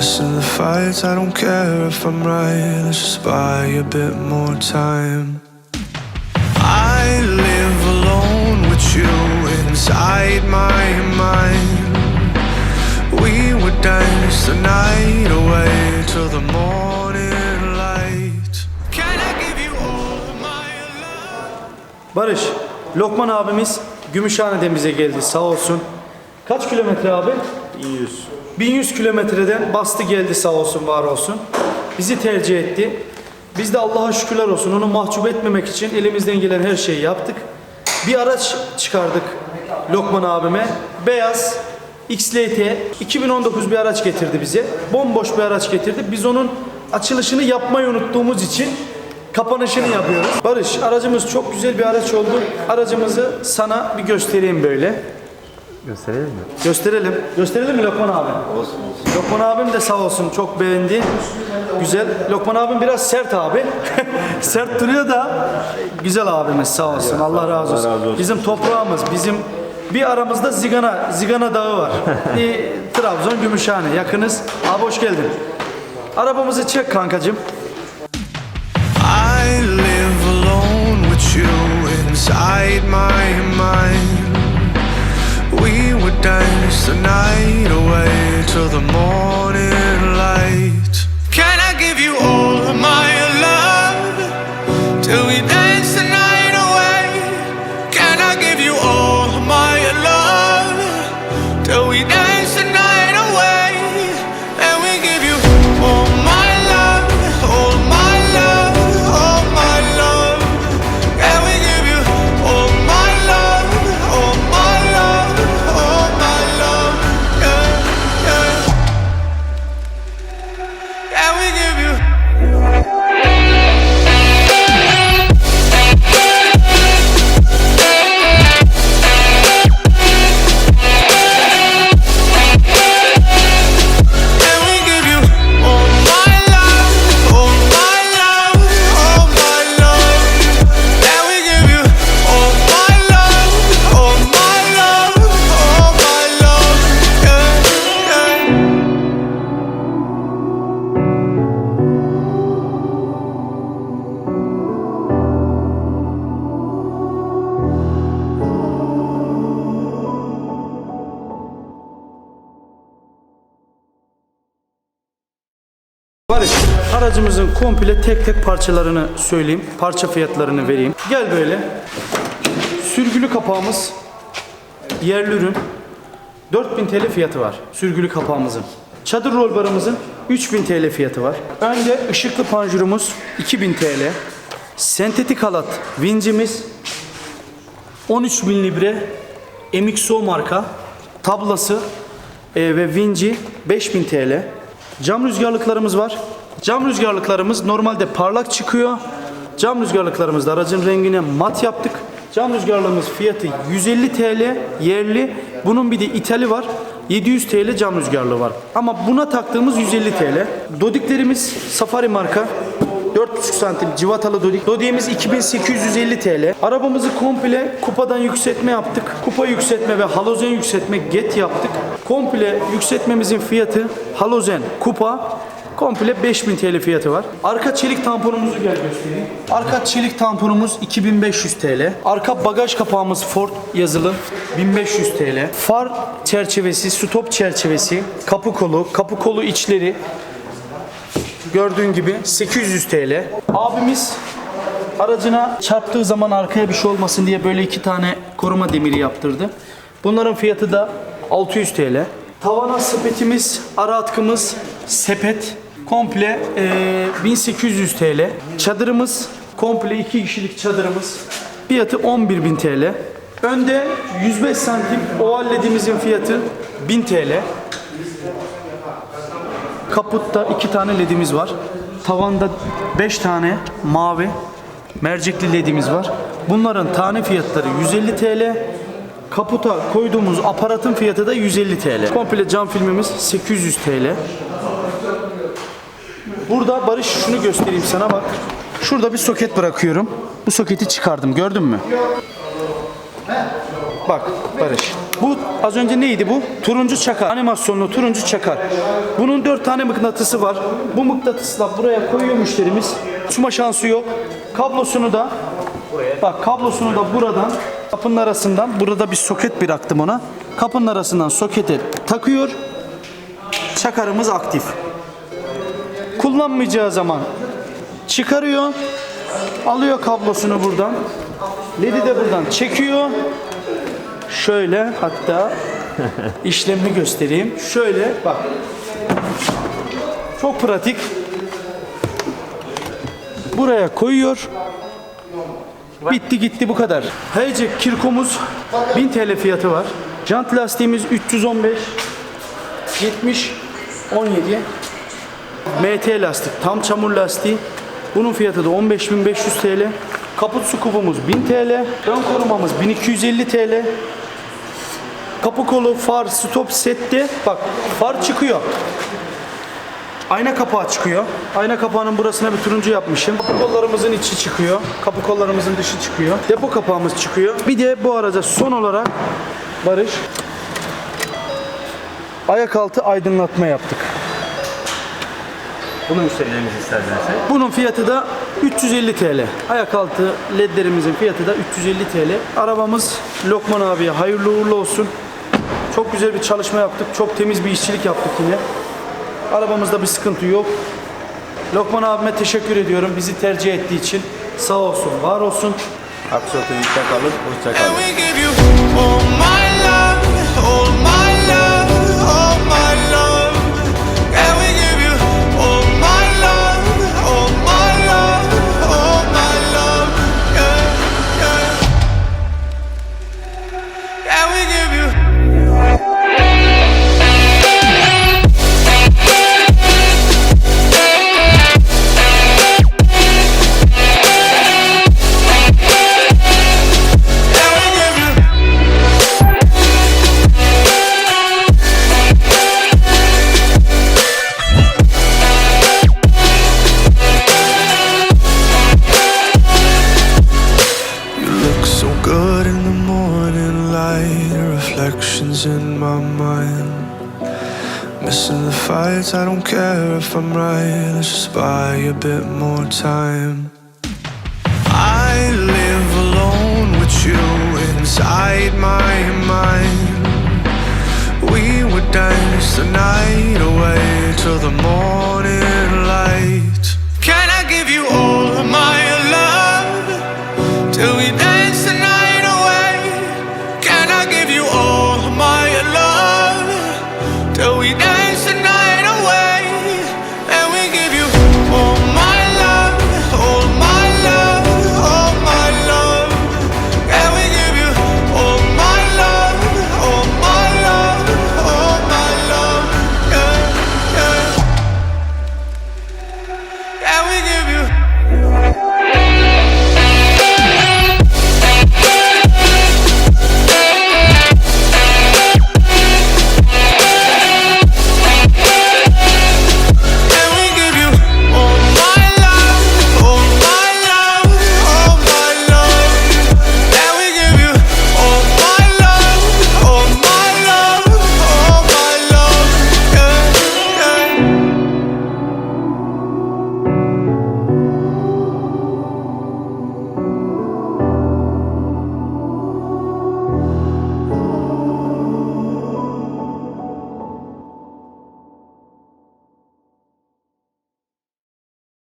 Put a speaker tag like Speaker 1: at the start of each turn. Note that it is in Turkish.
Speaker 1: chance. I don't care if I'm right. Let's just buy a bit more time. I live alone with you inside my mind. We would dance the night away till the morning light. Can I give you all my love?
Speaker 2: Barış, Lokman abimiz Gümüşhane'den bize geldi sağ olsun. Kaç kilometre abi?
Speaker 3: 100.
Speaker 2: 1100 kilometreden bastı geldi sağ olsun var olsun. Bizi tercih etti. Biz de Allah'a şükürler olsun onu mahcup etmemek için elimizden gelen her şeyi yaptık. Bir araç çıkardık Lokman abime. Beyaz XLT 2019 bir araç getirdi bize. Bomboş bir araç getirdi. Biz onun açılışını yapmayı unuttuğumuz için kapanışını yapıyoruz. Barış aracımız çok güzel bir araç oldu. Aracımızı sana bir göstereyim böyle.
Speaker 3: Gösterelim mi?
Speaker 2: Gösterelim. Gösterelim mi Lokman abi?
Speaker 3: Olsun olsun.
Speaker 2: Lokman abim de sağ olsun çok beğendi. Güzel. Lokman abim biraz sert abi. sert duruyor da güzel abimiz sağ olsun. Allah razı olsun.
Speaker 3: razı olsun.
Speaker 2: Bizim toprağımız, bizim bir aramızda Zigana, Zigana Dağı var. Bir Trabzon, Gümüşhane yakınız. Abi hoş geldin. Arabamızı çek kankacığım.
Speaker 1: I live alone with you inside my mind. Dance the night away till the morning light.
Speaker 2: Komple tek tek parçalarını söyleyeyim. Parça fiyatlarını vereyim. Gel böyle. Sürgülü kapağımız yerli ürün. 4000 TL fiyatı var sürgülü kapağımızın. Çadır rol barımızın 3000 TL fiyatı var. Önde ışıklı panjurumuz 2000 TL. Sentetik halat vincimiz 13 bin libre MXO marka tablası e, ve vinci 5000 TL. Cam rüzgarlıklarımız var. Cam rüzgarlıklarımız normalde parlak çıkıyor. Cam rüzgarlıklarımızda aracın rengine mat yaptık. Cam rüzgarlığımız fiyatı 150 TL yerli. Bunun bir de ithali var. 700 TL cam rüzgarlığı var. Ama buna taktığımız 150 TL. Dodiklerimiz Safari marka. 4,5 santim civatalı dodik. Dodiğimiz 2850 TL. Arabamızı komple kupadan yükseltme yaptık. Kupa yükseltme ve halojen yükseltme get yaptık. Komple yükseltmemizin fiyatı halojen kupa komple 5000 TL fiyatı var. Arka çelik tamponumuzu gel göstereyim. Arka çelik tamponumuz 2500 TL. Arka bagaj kapağımız Ford yazılı 1500 TL. Far çerçevesi, stop çerçevesi, kapı kolu, kapı kolu içleri Gördüğün gibi 800 TL. Abimiz aracına çarptığı zaman arkaya bir şey olmasın diye böyle iki tane koruma demiri yaptırdı. Bunların fiyatı da 600 TL. Tavana sepetimiz, ara atkımız, sepet komple eee, 1800 TL. Çadırımız komple iki kişilik çadırımız. Fiyatı 11.000 TL. Önde 105 santim oval ledimizin fiyatı 1000 TL. Kaputta iki tane ledimiz var. Tavanda 5 tane mavi mercekli ledimiz var. Bunların tane fiyatları 150 TL. Kaputa koyduğumuz aparatın fiyatı da 150 TL. Komple cam filmimiz 800 TL. Burada Barış şunu göstereyim sana bak. Şurada bir soket bırakıyorum. Bu soketi çıkardım gördün mü? Bak Barış. Bu az önce neydi bu? Turuncu çakar. Animasyonlu turuncu çakar. Bunun dört tane mıknatısı var. Bu mıknatısla buraya koyuyor müşterimiz. Uçma şansı yok. Kablosunu da bak kablosunu da buradan kapının arasından burada bir soket bıraktım ona. Kapının arasından sokete takıyor. Çakarımız aktif. Kullanmayacağı zaman çıkarıyor. Alıyor kablosunu buradan. LED'i de buradan çekiyor. Şöyle hatta işlemini göstereyim. Şöyle bak. Çok pratik. Buraya koyuyor. Bitti gitti bu kadar. Heyce kirkomuz 1000 TL fiyatı var. Jant lastiğimiz 315 70 17 MT lastik tam çamur lastiği. Bunun fiyatı da 15.500 TL. Kaput su kubumuz 1000 TL. Ön korumamız 1250 TL. Kapı kolu, far, stop sette. Bak far çıkıyor. Ayna kapağı çıkıyor. Ayna kapağının burasına bir turuncu yapmışım. Kapı kollarımızın içi çıkıyor. Kapı kollarımızın dışı çıkıyor. Depo kapağımız çıkıyor. Bir de bu araca son olarak Barış ayak altı aydınlatma yaptık.
Speaker 3: Bunu müşterilerimiz isterlerse.
Speaker 2: Bunun fiyatı da 350 TL. Ayak altı ledlerimizin fiyatı da 350 TL. Arabamız Lokman abiye hayırlı uğurlu olsun. Çok güzel bir çalışma yaptık. Çok temiz bir işçilik yaptık yine. Arabamızda bir sıkıntı yok. Lokman abime teşekkür ediyorum bizi tercih ettiği için. Sağ olsun, var olsun.
Speaker 3: Aksotoyukta kalın, hoşça kalın.
Speaker 1: Fights, I don't care if I'm right, let's just buy a bit more time. I live alone with you inside my mind. We would dance the night away till the morning